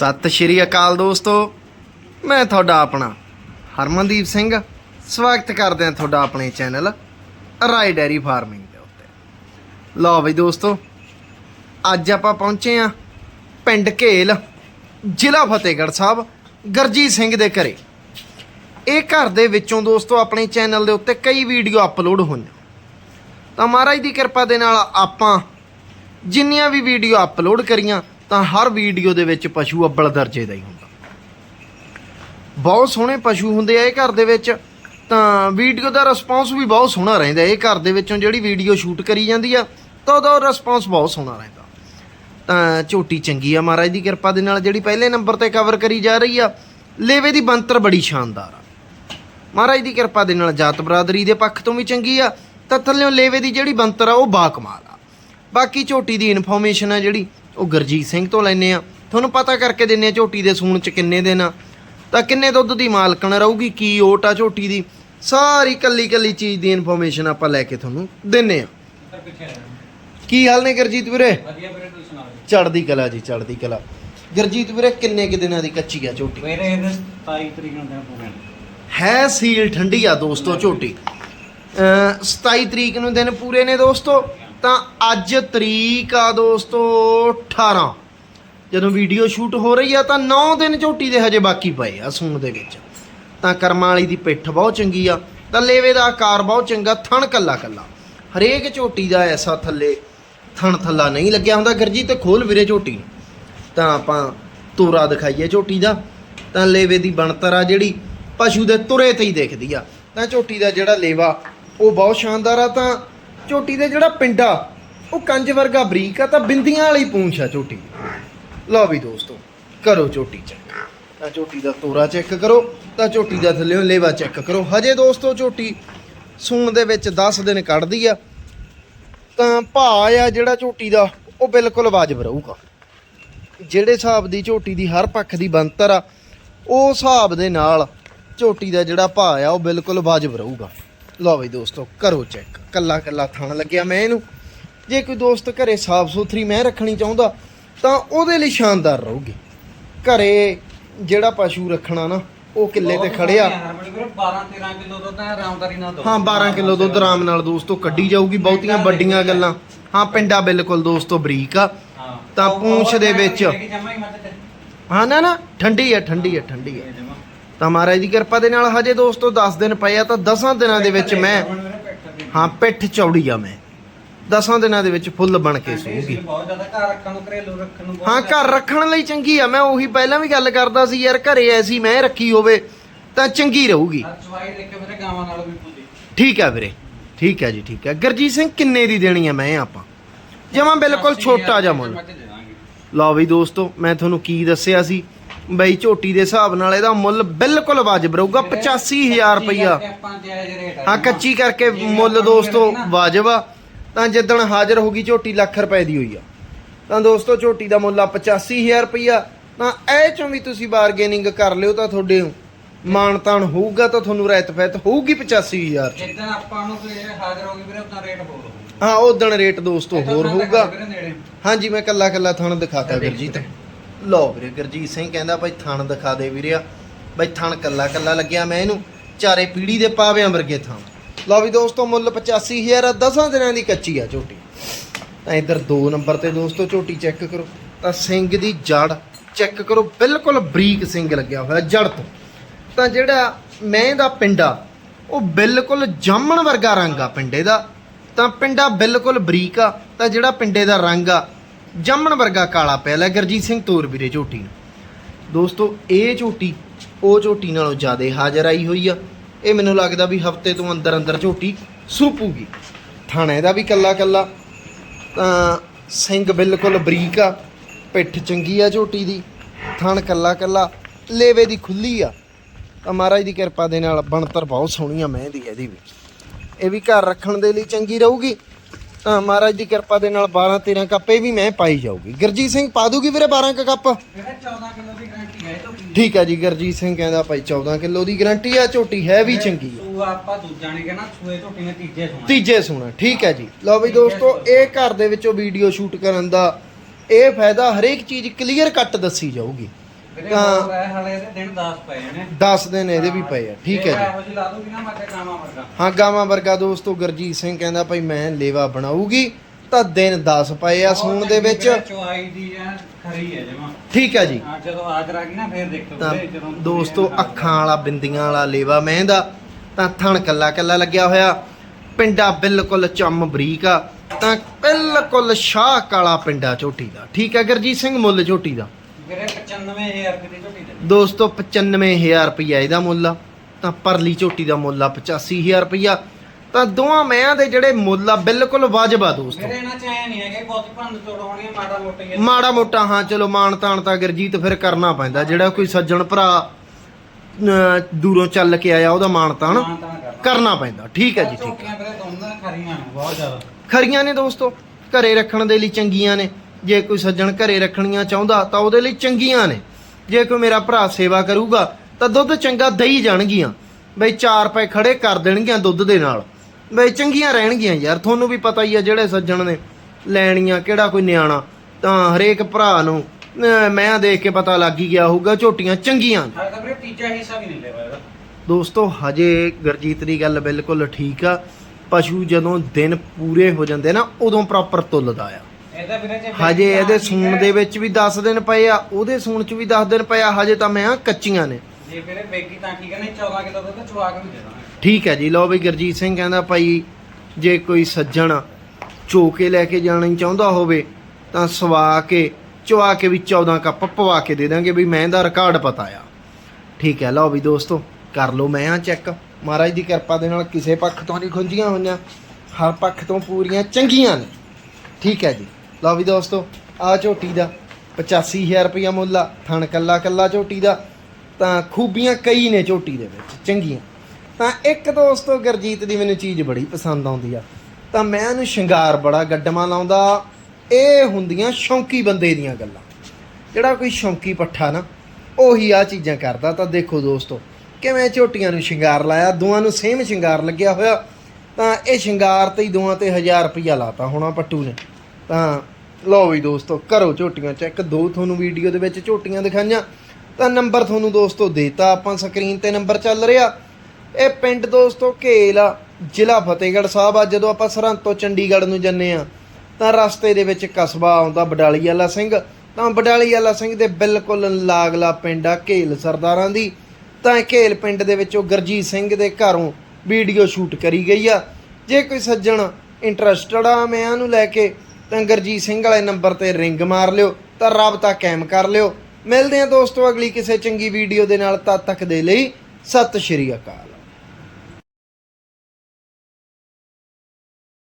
ਸਤਿ ਸ਼੍ਰੀ ਅਕਾਲ ਦੋਸਤੋ, ਮੈਂ ਤੁਹਾਡਾ ਆਪਣਾ ਹਰਮਨਦੀਪ ਸਿੰਘ। ਸਵਾਗਤ ਕਰਦੇ ਹਾਂ ਤੁਹਾਡਾ ਆਪਣੇ ਚੈਨਲ ਰਾਈ ਡੈਰੀ ਫਾਰਮਿੰਗ ਦੇ ਉੱਤੇ। ਲਓ ਬਈ ਦੋਸਤੋ, ਅੱਜ ਆਪਾਂ ਪਹੁੰਚੇ ਆ ਪਿੰਡ ਘੇਲ, ਜ਼ਿਲ੍ਹਾ ਫਤਿਹਗੜ੍ਹ ਸਾਹਿਬ, ਗਰਜੀਤ ਸਿੰਘ ਦੇ ਘਰੇ। ਇਹ ਘਰ ਦੇ ਵਿੱਚੋਂ ਦੋਸਤੋ ਆਪਣੇ ਚੈਨਲ ਦੇ ਉੱਤੇ ਕਈ ਵੀਡੀਓ ਅਪਲੋਡ ਹੋਈਆਂ। ਤਾਂ ਮਹਾਰਾਜ ਦੀ ਕਿਰਪਾ ਦੇ ਨਾਲ ਆਪਾਂ ਜਿੰਨੀਆਂ ਵੀ ਵੀਡੀਓ ਅਪਲੋਡ ਕਰੀਆਂ ਤਾਂ ਹਰ ਵੀਡੀਓ ਦੇ ਵਿੱਚ ਪਸ਼ੂ ਅੱਬਲ ਦਰਜੇ ਦਾ ਹੀ ਹੁੰਦਾ। ਬਹੁਤ ਸੋਹਣੇ ਪਸ਼ੂ ਹੁੰਦੇ ਆ ਇਹ ਘਰ ਦੇ ਵਿੱਚ, ਤਾਂ ਵੀਡੀਓ ਦਾ ਰਿਸਪੌਂਸ ਵੀ ਬਹੁਤ ਸੋਹਣਾ ਰਹਿੰਦਾ। ਇਹ ਘਰ ਦੇ ਵਿੱਚੋਂ ਜਿਹੜੀ ਵੀਡੀਓ ਸ਼ੂਟ ਕਰੀ ਜਾਂਦੀ ਆ, ਤਾਂ ਉਹਦਾ ਰਿਸਪੌਂਸ ਬਹੁਤ ਸੋਹਣਾ ਰਹਿੰਦਾ। ਤਾਂ ਝੋਟੀ ਚੰਗੀ ਆ ਮਹਾਰਾਜ ਦੀ ਕਿਰਪਾ ਦੇ ਨਾਲ, ਜਿਹੜੀ ਪਹਿਲੇ ਨੰਬਰ ਤੇ ਕਵਰ ਕਰੀ ਜਾ ਰਹੀ ਆ, ਲੇਵੇ ਦੀ ਬੰਤਰ ਬੜੀ ਸ਼ਾਨਦਾਰ ਆ। ਮਹਾਰਾਜ ਦੀ ਕਿਰਪਾ ਦੇ ਨਾਲ ਜਾਤ ਬਰਾਦਰੀ ਦੇ ਪੱਖ ਤੋਂ ਵੀ ਚੰਗੀ ਆ, ਤਾਂ ਥੱਲਿਓਂ ਲੇਵੇ ਦੀ ਜਿਹੜੀ ਬੰਤਰ ਆ, ਉਹ ਬਾਕਮਾਲ ਆ। ਬਾਕੀ ਝੋਟੀ ਦੀ ਇਨਫੋਰਮੇਸ਼ਨ ਆ ਜਿਹੜੀ ਉਹ ਗੁਰਜੀਤ ਸਿੰਘ ਤੋਂ ਲੈਨੇ ਆ। ਤੁਹਾਨੂੰ ਪਤਾ ਕਰਕੇ ਦਿੰਨੇ ਆ ਝੋਟੀ ਦੇ ਸੂਣ ਚ ਕਿੰਨੇ ਦਿਨ ਆ। ਤਾਂ ਕਿੰਨੇ ਦੁੱਧ ਦੀ ਮਾਲਕਣ ਰਹੂਗੀ ਕੀ ਓਟ ਆ ਝੋਟੀ ਦੀ। ਸਾਰੀ ਕੱਲੀ ਕੱਲੀ ਚੀਜ਼ ਦੀ ਇਨਫੋਰਮੇਸ਼ਨ ਆਪਾਂ ਲੈ ਕੇ ਤੁਹਾਨੂੰ ਦਿੰਨੇ ਆ। ਕੀ ਹਾਲ ਨੇ ਗੁਰਜੀਤ ਵੀਰੇ? ਵਧੀਆ ਵੀਰੇ ਤੁਸੀਂ ਸੁਣਾਓ ਚੜਦੀ ਕਲਾ ਜੀ ਚੜਦੀ ਕਲਾ। ਗੁਰਜੀਤ ਵੀਰੇ ਕਿੰਨੇ ਕਿ ਦਿਨਾਂ ਦੀ ਕੱਚੀ ਆ ਝੋਟੀ? ਮੇਰੇ ਇਹਦੇ 27 ਤਰੀਕ ਨੂੰ ਦਿਨ ਪੂਰੇ ਹੈ ਸੀਲ ਠੰਡੀ ਆ ਦੋਸਤੋ ਝੋਟੀ। ਅ 27 ਤਰੀਕ ਨੂੰ ਦਿਨ ਪੂਰੇ ਨੇ ਦੋਸਤੋ। ਤਾਂ ਅੱਜ ਤਰੀਕ ਆ ਦੋਸਤੋ 18 ਜਦੋਂ ਵੀਡੀਓ ਸ਼ੂਟ ਹੋ ਰਹੀ ਆ ਤਾਂ 9 ਦਿਨ ਝੋਟੀ ਦੇ ਹਜੇ ਬਾਕੀ ਪਏ ਆ ਸੂਣ ਦੇ ਵਿੱਚ। ਤਾਂ ਕਰਮਾਂ ਵਾਲੀ ਦੀ ਪਿੱਠ ਬਹੁਤ ਚੰਗੀ ਆ ਤਾਂ ਲੇਵੇ ਦਾ ਆਕਾਰ ਬਹੁਤ ਚੰਗਾ, ਥਣ ਕੱਲਾ ਕੱਲਾ। ਹਰੇਕ ਝੋਟੀ ਦਾ ਐਸਾ ਥੱਲੇ ਥਣ ਥੱਲਾ ਨਹੀਂ ਲੱਗਿਆ ਹੁੰਦਾ ਗਰਜੀ ਤੇ ਖੋਲ ਵੀਰੇ ਝੋਟੀ ਨੂੰ। ਤਾਂ ਆਪਾਂ ਤੋਰਾ ਦਿਖਾਈਏ ਝੋਟੀ ਦਾ। ਤਾਂ ਲੇਵੇ ਦੀ ਬਣਤਰ ਆ ਜਿਹੜੀ ਪਸ਼ੂ ਦੇ ਤੁਰੇ ਤੇ ਹੀ ਦਿਖਦੀ ਆ। ਤਾਂ ਝੋਟੀ ਦਾ ਜਿਹੜਾ ਲੇਵਾ, ਉਹ ਬਹੁਤ ਸ਼ਾਨਦਾਰ ਆ, ਤਾਂ ਝੋਟੀ ਦੇ ਜਿਹੜਾ ਪਿੰਡਾ, ਉਹ ਕੰਜ ਵਰਗਾ ਬਰੀਕ ਆ, ਤਾਂ ਬਿੰਦੀਆਂ ਵਾਲੀ ਪੂੰਛ ਆ ਝੋਟੀ ਲਓ ਵੀ ਦੋਸਤੋ, ਕਰੋ ਝੋਟੀ ਚੈੱਕ ਤਾਂ ਝੋਟੀ ਦਾ ਤੋਰਾ ਚੈੱਕ ਕਰੋ, ਤਾਂ ਝੋਟੀ ਦਾ ਥੱਲੇੋਂ ਲੇਵਾ ਚੈੱਕ ਕਰੋ। ਹਜੇ ਦੋਸਤੋ ਝੋਟੀ ਸੂਣ ਦੇ ਵਿੱਚ 10 ਦਿਨ ਕੱਢਦੀ ਆ, ਤਾਂ ਭਾਅ ਆ ਜਿਹੜਾ ਝੋਟੀ ਦਾ, ਉਹ ਬਿਲਕੁਲ ਵਾਜਬ ਰਹੂਗਾ। ਜਿਹੜੇ ਹਿਸਾਬ ਦੀ ਝੋਟੀ ਦੀ ਹਰ ਪੱਖ ਦੀ ਬੰਤਰ ਆ, ਉਹ ਹਿਸਾਬ ਦੇ ਨਾਲ ਝੋਟੀ ਦਾ ਜਿਹੜਾ ਭਾਅ ਆ, ਉਹ ਬਿਲਕੁਲ ਵਾਜਬ ਰਹੂਗਾ। ਲਓ ਬਈ ਦੋਸਤੋ ਕਰੋ ਚੈੱਕ ਕੱਲਾ ਕੱਲਾ ਥਣ ਲੱਗਿਆ ਮੈਂ ਇਹਨੂੰ। ਜੇ ਕੋਈ ਦੋਸਤ ਘਰੇ ਸਾਫ਼ ਸੁਥਰੀ ਮੈਂ ਰੱਖਣੀ ਚਾਹੁੰਦਾ ਤਾਂ ਉਹਦੇ ਲਈ ਸ਼ਾਨਦਾਰ ਰਹੂਗੀ। ਘਰੇ ਜਿਹੜਾ ਪਸ਼ੂ ਰੱਖਣਾ ਨਾ ਉਹ ਕਿੱਲੇ ਤੇ ਖੜਿਆ 12 13 ਕਿਲੋ ਦੁੱਧ ਹੈ ਆਰਾਮਦਾਰੀ ਨਾਲ ਦੋ। ਹਾਂ 12 ਕਿਲੋ ਦੁੱਧ ਆਰਾਮ ਨਾਲ ਦੋਸਤੋ ਕੱਢੀ ਜਾਊਗੀ ਬਹੁਤੀਆਂ ਵੱਡੀਆਂ ਗੱਲਾਂ। ਹਾਂ ਪਿੰਡਾ ਬਿਲਕੁਲ ਦੋਸਤੋ ਬਰੀਕ ਆ। ਤਾਂ ਪੂੰਛ ਦੇ ਵਿੱਚ- ਹਾਂ ਨਾ ਨਾ ਠੰਡੀ ਆ ਠੰਡੀ ਆ ਠੰਡੀ ਆ ਤਾਂ ਮਹਾਰਾਜ ਦੀ ਕਿਰਪਾ ਦੇ ਨਾਲ ਹਜੇ ਦੋਸਤੋ 10 ਦਿਨ ਪਏ ਆ ਤਾਂ 10 ਦਿਨਾਂ ਦੇ ਵਿੱਚ ਮੈਂ ਹਾਂ ਪਿੱਠ ਚੌੜੀ ਆ ਮੈਂ। 10 ਦਿਨਾਂ ਦੇ ਵਿੱਚ ਫੁੱਲ ਬਣ ਕੇ ਸੂਗੀ ਬਹੁਤ ਜ਼ਿਆਦਾ ਘਰ ਰੱਖਣ ਨੂੰ ਘਰੇਲੂ ਰੱਖਣ ਨੂੰ ਬਹੁਤ ਹਾਂ ਘਰ ਰੱਖਣ ਲਈ ਚੰਗੀ ਆ ਮੈਂ ਉਹੀ ਪਹਿਲਾਂ ਵੀ ਗੱਲ ਕਰਦਾ ਸੀ ਯਾਰ ਘਰੇ ਐਸੀ ਮੈਂ ਰੱਖੀ ਹੋਵੇ ਤਾਂ ਚੰਗੀ ਰਹੂਗੀ। ਜ਼ਿਆਦਾ। ਚਵਾਈ ਦੇਖ ਕੇ ਮੇਰੇ ਗਾਵਾਂ ਨਾਲੋਂ ਵੀ ਪੁੱਜੀ। ਠੀਕ ਆ ਵੀਰੇ ਠੀਕ ਹੈ ਜੀ ਠੀਕ ਹੈ ਗਰਜੀਤ ਸਿੰਘ ਕਿੰਨੇ ਦੀ ਦੇਣੀ ਆ ਮੈਂ ਆਪਾਂ? ਜਮਾਂ ਬਿਲਕੁਲ ਛੋਟਾ ਜਿਹਾ ਮੁੱਲ। ਲਓ ਬਈ ਦੋਸਤੋ ਮੈਂ ਤੁਹਾਨੂੰ ਕੀ ਦੱਸਿਆ ਸੀ? ਬਈ ਝੋਟੀ ਦੇ ਹਿਸਾਬ ਨਾਲ ਇਹਦਾ ਮੁੱਲ ਬਿਲਕੁਲ ਵਾਜਬ ਰਹੂਗਾ 85000 ਰੁਪਈਆ। ਆਪਾਂ ਜਾਇਜ਼ ਰੇਟ ਆ। ਹਾਂ ਕੱਚੀ ਕਰਕੇ ਮੁੱਲ ਦੋਸਤੋ ਵਾਜਬ ਆ। ਤਾਂ ਜਿੱਦਣ ਹਾਜ਼ਰ ਹੋ ਗਈ ਝੋਟੀ ਲੱਖ ਰੁਪਏ ਦੀ ਹੋਈ ਆ। ਤਾਂ ਦੋਸਤੋ ਝੋਟੀ ਦਾ ਮੁੱਲ ਆ 85000 ਰੁਪਈਆ। ਤਾਂ ਇਹ ਚੋਂ ਵੀ ਤੁਸੀਂ ਬਾਰਗੇਨਿੰਗ ਕਰ ਲਿਓ ਤਾਂ ਤੁਹਾਡੇ ਮਾਣ ਤਾਣ ਹੋਊਗਾ ਤਾਂ ਤੁਹਾਨੂੰ ਰਹਿਤ ਫੈਤ ਹੋਊਗੀ 85000 ਚ। ਜਿੱਦਾਂ ਆਪਾਂ ਨੂੰ ਹਾਜ਼ਰ ਹੋ ਗਈ ਵੀਰੇ ਉਦਾਂ ਰੇਟ ਹੋਰ ਹਾਂ ਉਦਣ ਰੇਟ ਦੋਸਤੋ ਹੋਰ ਹੋਊਗਾ। ਵੀਰੇ ਹਾਂਜੀ ਮੈਂ ਕੱਲਾ ਕੱਲਾ ਥਣ ਦਿਖਾਤਾ ਗੁਰਜੀਤ ਲਓ ਵੀਰੇ, ਗੁਰਜੀਤ ਸਿੰਘ ਕਹਿੰਦਾ ਬਾਈ ਥਣ ਦਿਖਾ ਦੇ ਵੀਰਿਆ ਭਾਈ ਥਣ ਕੱਲਾ ਕੱਲਾ ਲੱਗਿਆ ਮੈਂ ਇਹਨੂੰ। ਚਾਰੇ ਪੀੜੀ ਦੇ ਪਾਵਿਆਂ ਵਰਗੇ ਥਾਂ। ਲਓ ਵੀ ਦੋਸਤੋ, ਮੁੱਲ 85000 ਆ 10 ਦਿਨਾਂ ਦੀ ਕੱਚੀ ਆ ਝੋਟੀ। ਤਾਂ ਇੱਧਰ 2 ਨੰਬਰ ਤੇ ਦੋਸਤੋ, ਝੋਟੀ ਚੈੱਕ ਕਰੋ। ਤਾਂ ਸਿੰਘ ਦੀ ਜੜ ਚੈੱਕ ਕਰੋ, ਬਿਲਕੁਲ ਬਰੀਕ ਸਿੰਘ ਲੱਗਿਆ ਹੋਇਆ ਜੜ ਤੋਂ। ਤਾਂ ਜਿਹੜਾ ਮੈਂ ਦਾ ਪਿੰਡਾ, ਉਹ ਬਿਲਕੁਲ ਜਾਮਣ ਵਰਗਾ ਰੰਗ ਆ ਪਿੰਡੇ ਦਾ। ਤਾਂ ਪਿੰਡਾ ਬਿਲਕੁਲ ਬਰੀਕ ਆ, ਤਾਂ ਜਿਹੜਾ ਪਿੰਡੇ ਦਾ ਰੰਗ ਆ ਜਾਮਣ ਵਰਗਾ ਕਾਲਾ ਪੈ ਲਿਆ ਗੁਰਜੀਤ ਸਿੰਘ ਤੋਰ ਵੀਰੇ ਝੋਟੀ ਨੂੰ। ਦੋਸਤੋ, ਇਹ ਝੋਟੀ, ਉਹ ਝੋਟੀ ਨਾਲੋਂ ਜ਼ਿਆਦਾ ਹਾਜ਼ਰ ਆਈ ਹੋਈ ਆ। ਇਹ ਮੈਨੂੰ ਲੱਗਦਾ ਵੀ ਹਫ਼ਤੇ ਤੋਂ ਅੰਦਰ ਅੰਦਰ ਝੋਟੀ ਸੂਪੂਗੀ ਥਾਣੇ ਦਾ ਵੀ ਕੱਲਾ ਕੱਲਾ ਤਾਂ ਸਿੰਘ ਬਿਲਕੁਲ ਬਰੀਕ ਆ, ਪਿੱਠ ਚੰਗੀ ਆ ਝੋਟੀ ਦੀ। ਥਣ ਕੱਲਾ ਕੱਲਾ ਲੇਵੇ ਦੀ ਖੁੱਲੀ ਆ। ਤਾਂ ਮਹਾਰਾਜ ਦੀ ਕਿਰਪਾ ਦੇ ਨਾਲ ਬਣਤਰ ਬਹੁਤ ਸੋਹਣੀ ਆ ਮਹਿੰਦੀ ਇਹਦੀ ਵੀ। ਇਹ ਵੀ ਘਰ ਰੱਖਣ ਦੇ ਲਈ ਚੰਗੀ ਰਹੂਗੀ। ਤਾਂ ਮਹਾਰਾਜ ਦੀ ਕਿਰਪਾ ਦੇ ਨਾਲ 12 13 ਕੱਪ ਇਹ ਵੀ ਮੈਂ ਪਾਈ ਜਾਊਗੀ। ਗੁਰਜੀਤ ਸਿੰਘ ਪਾ ਦੂਗੀ ਵੀਰੇ 12 ਕੁ ਕੱਪ? ਵੀਰੇ 14 ਕਿਲੋ ਦੀ ਗਾਰੰਟੀ ਹੈ ਠੀਕ ਆ ਜੀ ਗੁਰਜੀਤ ਸਿੰਘ ਕਹਿੰਦਾ ਭਾਈ 14 ਕਿਲੋ ਦੀ ਗਾਰੰਟੀ ਆ ਝੋਟੀ ਹੈ ਵੀ ਚੰਗੀ ਆ। ਸੂਆ ਆਪਾਂ ਦੂਜਾ ਨਹੀਂ ਕਹਿਣਾ ਸੂਏ ਝੋਟੀ ਨੇ ਤੀਜੇ ਸੋਣਾ ਤੀਜੇ ਸੁਣਾ ਠੀਕ ਹੈ ਜੀ। ਲਓ ਬਈ ਦੋਸਤੋ ਇਹ ਘਰ ਦੇ ਵਿੱਚੋਂ ਵੀਡੀਓ ਸ਼ੂਟ ਕਰਨ ਦਾ ਇਹ ਫਾਇਦਾ ਹਰੇਕ ਚੀਜ਼ ਕਲੀਅਰ ਕੱਟ ਦੱਸੀ ਜਾਊਗੀ। ਤਾਂ- ਹੈ ਹਲੇ ਇਹਦੇ ਦਿਨ 10 ਪਏ ਨੇ। 10 ਦਿਨ ਇਹਦੇ ਵੀ ਪਏ ਆ ਠੀਕ ਹੈ ਜੀ। ਇਹੋ ਜਿਹੀ ਲਾ ਦੂਗੀ ਨਾ ਮੈਂ ਤੇ ਕਾਮਾ ਵਰਗਾ। ਹਾਂ ਗਾਵਾਂ ਵਰਗਾ ਦੋਸਤੋ ਗੁਰਜੀਤ ਸਿੰਘ ਕਹਿੰਦਾ ਭਾਈ ਮੈਂ ਲੇਵਾ ਬਣਾਊਗੀ ਤਾਂ ਦਿਨ 10 ਪਏ ਆ ਸੂਣ ਦੇ ਵਿੱਚ। ਚੁਆਈ ਦੀ ਐ ਖਰੀ ਹੈ ਜਮਾ। ਠੀਕ ਹੈ ਜੀ। ਹਾਂ ਜਦੋਂ ਆਜਰਾ ਗਈ ਨਾ ਫੇਰ ਦੇਖੋ ਤਾਂ ਵੀਰੇ ਜਦੋਂ ਦੋਸਤੋ ਅੱਖਾਂ ਵਾਲਾ ਬਿੰਦੀਆਂ ਵਾਲਾ ਲੇਵਾ ਮੈਂ ਦਾ ਤਾਂ ਥਣ ਕੱਲਾ ਕੱਲਾ ਲੱਗਿਆ ਹੋਇਆ। ਪਿੰਡਾ ਬਿਲਕੁਲ ਚੰਮ ਬਰੀਕ ਆ ਤਾਂ ਬਿਲਕੁਲ ਸ਼ਾਹ ਕਾਲਾ ਪਿੰਡਾ ਝੋਟੀ ਦਾ। ਠੀਕ ਹੈ ਗੁਰਜੀਤ ਸਿੰਘ ਮੁੱਲ ਝੋਟੀ ਦਾ। ਵੀਰੇ 95000 ਰੁਪਏ ਦੀ ਝੋਟੀ ਦੇ ਦੋਸਤੋ 95000 ਰੁਪਈਆ ਇਹਦਾ ਮੁੱਲ ਆ। ਤਾਂ ਪਰਲੀ ਝੋਟੀ ਦਾ ਮੁੱਲ ਆ 85000 ਰੁਪਈਆ। ਤਾਂ ਦੋਵਾਂ ਮਹਿਆਂ ਦੇ ਜਿਹੜੇ ਮੁੱਲ ਆ ਬਿਲਕੁਲ ਵਾਜਬ ਆ ਦੋਸਤੋ। ਮੇਰੇ ਨਾਲ ਨਹੀਂ ਮਾੜਾ ਮੋਟਾ ਹੀ ਹੈ। ਮਾੜਾ ਮੋਟਾ ਹਾਂ ਚਲੋ ਮਾਣ ਤਾਣ ਤਾਂ ਗੁਰਜੀਤ ਫਿਰ ਕਰਨਾ ਪੈਂਦਾ। ਜਿਹੜਾ ਕੋਈ ਸੱਜਣ ਭਰਾ ਅਹ, ਦੂਰੋਂ ਚੱਲ ਕੇ ਆਇਆ ਉਹਦਾ ਮਾਣ ਤਾਣ ਮਾਣ ਤਾਣ ਕਰਨਾ। ਕਰਨਾ ਪੈਂਦਾ। ਠੀਕ ਹੈ ਜੀ ਠੀਕ ਹੈ। ਝੋਟੀਆਂ ਵੀਰੇ ਦੋਨਾਂ ਖਰੀਆਂ ਨੇ ਬਹੁਤ ਜ਼ਿਆਦਾ। ਖਰੀਆਂ ਨੇ ਦੋਸਤੋ। ਘਰੇ ਰੱਖਣ ਦੇ ਲਈ ਚੰਗੀਆਂ ਨੇ। ਜੇ ਕੋਈ ਸੱਜਣ ਘਰੇ ਰੱਖਣੀਆਂ ਚਾਹੁੰਦਾ ਤਾਂ ਉਹਦੇ ਲਈ ਚੰਗੀਆਂ ਨੇ। ਜੇ ਕੋਈ ਮੇਰਾ ਭਰਾ ਸੇਵਾ ਕਰੂਗਾ ਤਾਂ ਦੁੱਧ ਚੰਗਾ ਦਈ ਜਾਣਗੀਆਂ। ਬਈ 4 ਰੁਪਏ ਖੜੇ ਕਰ ਦੇਣਗੀਆਂ ਦੁੱਧ ਦੇ ਨਾਲ। ਬਈ ਚੰਗੀਆਂ ਰਹਿਣਗੀਆਂ ਯਾਰ ਤੁਹਾਨੂੰ ਵੀ ਪਤਾ ਹੀ ਆ ਜਿਹੜੇ ਸੱਜਣ ਨੇ ਲੈਣੀਆਂ ਕਿਹੜਾ ਕੋਈ ਨਿਆਣਾ। ਤਾਂ ਹਰੇਕ ਭਰਾ ਨੂੰ ਮੈਂ ਦੇਖ ਕੇ ਪਤਾ ਲੱਗ ਹੀ ਗਿਆ ਹੋਊਗਾ ਝੋਟੀਆਂ ਚੰਗੀਆਂ। ਹਾਲੇ ਤਾਂ ਵੀਰੇ ਤੀਜਾ ਹਿੱਸਾ ਵੀ ਨਹੀਂ ਲੈਵਾ ਇਹਦਾ ਦੋਸਤੋ ਹਜੇ ਗੁਰਜੀਤ ਦੀ ਗੱਲ ਬਿਲਕੁਲ ਠੀਕ ਆ। ਪਸ਼ੂ ਜਦੋਂ ਦਿਨ ਪੂਰੇ ਹੋ ਜਾਂਦੇ ਨਾ ਉਦੋਂ ਪ੍ਰੋਪਰ ਤੁੱਲਦਾ ਆ। ਇਹਦਾ ਵੀਰੇ ਜੇ ਹਜੇ ਇਹਦੇ ਸੂਣ ਦੇ ਵਿੱਚ ਵੀ 10 ਦਿਨ ਪਏ ਆ ਉਹਦੇ ਸੂਣ ਚ ਵੀ 10 ਦਿਨ ਪਏ ਆ ਹਜੇ ਤਾਂ ਮੈਂ ਆ ਕੱਚੀਆਂ ਨੇ। ਜੇ ਵੀਰੇ ਬੇਗੀ ਤਾਂ ਠੀਕ ਹੈ ਨਹੀਂ 14 ਕਿਲੋ ਦੁੱਧ ਚਵਾ ਕੇ ਵੀ ਦੇ ਦਾਂਗੇ ਠੀਕ ਹੈ ਜੀ ਲਓ ਵੀ ਗੁਰਜੀਤ ਸਿੰਘ ਕਹਿੰਦਾ ਭਾਈ ਜੇ ਕੋਈ ਸੱਜਣ ਚੋ ਕੇ ਲੈ ਕੇ ਜਾਣਾ ਹੀ ਚਾਹੁੰਦਾ ਹੋਵੇ ਤਾਂ ਸਵਾ ਕੇ ਚਵਾ ਕੇ ਵੀ 14 ਕੱਪ ਪਵਾ ਕੇ ਦੇ ਦਾਂਗੇ ਵੀ ਮੈਂ ਦਾ ਰਿਕਾਰਡ ਪਤਾ ਆ। ਠੀਕ ਹੈ ਲਓ ਵੀ ਦੋਸਤੋ ਕਰ ਲਓ ਮੈਂ ਆ ਚੈੱਕ। ਮਹਾਰਾਜ ਦੀ ਕਿਰਪਾ ਦੇ ਨਾਲ ਕਿਸੇ ਪੱਖ ਤੋਂ ਨਹੀਂ ਖੁੰਝੀਆਂ ਹੋਈਆਂ ਹਰ ਪੱਖ ਤੋਂ ਪੂਰੀਆਂ ਚੰਗੀਆਂ ਨੇ। ਠੀਕ ਹੈ ਜੀ। ਲਓ ਵੀ ਦੋਸਤੋ ਆ ਝੋਟੀ ਦਾ 85000 ਰੁਪਇਆ ਮੁੱਲ ਆ, ਥਣ ਕੱਲਾ ਕੱਲਾ ਝੋਟੀ ਦਾ। ਤਾਂ ਖੂਬੀਆਂ ਕਈ ਨੇ ਝੋਟੀ ਦੇ ਵਿੱਚ, ਚੰਗੀਆਂ। ਤਾਂ ਇੱਕ ਦੋਸਤੋ, ਗੁਰਜੀਤ ਦੀ ਮੈਨੂੰ ਚੀਜ਼ ਬੜੀ ਪਸੰਦ ਆਉਂਦੀ ਆ। ਤਾਂ ਮੈਂ ਇਹਨੂੰ ਸ਼ਿੰਗਾਰ ਬੜਾ ਗੱਡਮਾ ਲਾਉਂਦਾ। ਇਹ ਹੁੰਦੀਆਂ ਸ਼ੌਂਕੀ ਬੰਦੇ ਦੀਆਂ ਗੱਲਾਂ। ਜਿਹੜਾ ਕੋਈ ਸ਼ੌਂਕੀ ਪੱਠਾ ਨਾ, ਉਹੀ ਆ ਚੀਜ਼ਾਂ ਕਰਦਾ। ਤਾਂ ਦੇਖੋ ਦੋਸਤੋ, ਕਿਵੇਂ ਝੋਟੀਆਂ ਨੂੰ ਸ਼ਿੰਗਾਰ ਲਾਇਆ, ਦੋਵਾਂ ਨੂੰ ਸੇਮ ਸ਼ਿੰਗਾਰ ਲੱਗਿਆ ਹੋਇਆ। ਤਾਂ ਇਹ ਸ਼ਿੰਗਾਰ ਤੇ ਹੀ ਦੋਵਾਂ ਤੇ 1000 ਰੁਪਈਆ ਲਾਤਾ ਹੋਣਾ ਪੱਟੂ ਨੇ। ਤਾਂ ਲਓ ਵੀ ਦੋਸਤੋ ਕਰੋ ਝੋਟੀਆਂ ਚੈੱਕ ਦੋ ਤੁਹਾਨੂੰ ਵੀਡੀਓ ਦੇ ਵਿੱਚ ਝੋਟੀਆਂ ਦਿਖਾਈਆਂ। ਤਾਂ ਨੰਬਰ ਤੁਹਾਨੂੰ ਦੋਸਤੋ ਦੇਤਾ ਆਪਾਂ ਸਕਰੀਨ ਤੇ ਨੰਬਰ ਚੱਲ ਰਿਹਾ। ਇਹ ਪਿੰਡ ਦੋਸਤੋ ਘੇਲ ਆ, ਜ਼ਿਲ੍ਹਾ ਫਤਿਹਗੜ੍ਹ ਸਾਹਿਬ ਆ, ਜਦੋਂ ਆਪਾਂ ਸਰਹੰਦ ਤੋਂ ਚੰਡੀਗੜ੍ਹ ਨੂੰ ਜੰਨੇ ਆ, ਤਾਂ ਰਸਤੇ ਦੇ ਵਿੱਚ ਕਸਬਾ ਆਉਂਦਾ ਬਡਾਲੀ ਵਾਲਾ ਸਿੰਘ। ਤਾਂ ਬਡਾਲੀ ਵਾਲਾ ਸਿੰਘ ਦੇ ਬਿਲਕੁਲ ਲਾਗਲਾ ਪਿੰਡ ਆ ਘੇਲ ਸਰਦਾਰਾਂ ਦੀ। ਤਾਂ ਇਹ ਘੇਲ ਪਿੰਡ ਦੇ ਵਿੱਚੋਂ ਗਰਜੀਤ ਸਿੰਘ ਦੇ ਘਰੋਂ ਵੀਡੀਓ ਸ਼ੂਟ ਕਰੀ ਗਈ ਆ। ਜੇ ਕੋਈ ਸੱਜਣ ਇੰਟਰਸਟਡ ਆ, ਮੈਂ ਇਹਨੂੰ ਲੈ ਕੇ ਤਾਂ ਗਰਜੀਤ ਸਿੰਘ ਵਾਲੇ ਨੰਬਰ ਤੇ ਰਿੰਗ ਮਾਰ ਲਿਓ ਤਾਂ ਰਾਬਤਾ ਕਾਇਮ ਕਰ ਲਿਓ। ਮਿਲਦੇ ਹਾਂ ਦੋਸਤੋ ਅਗਲੀ ਕਿਸੇ ਚੰਗੀ ਵੀਡੀਓ ਦੇ ਨਾਲ, ਤਦ ਤੱਕ ਦੇ ਲਈ ਸਤਿ ਸ਼੍ਰੀ ਅਕਾਲ।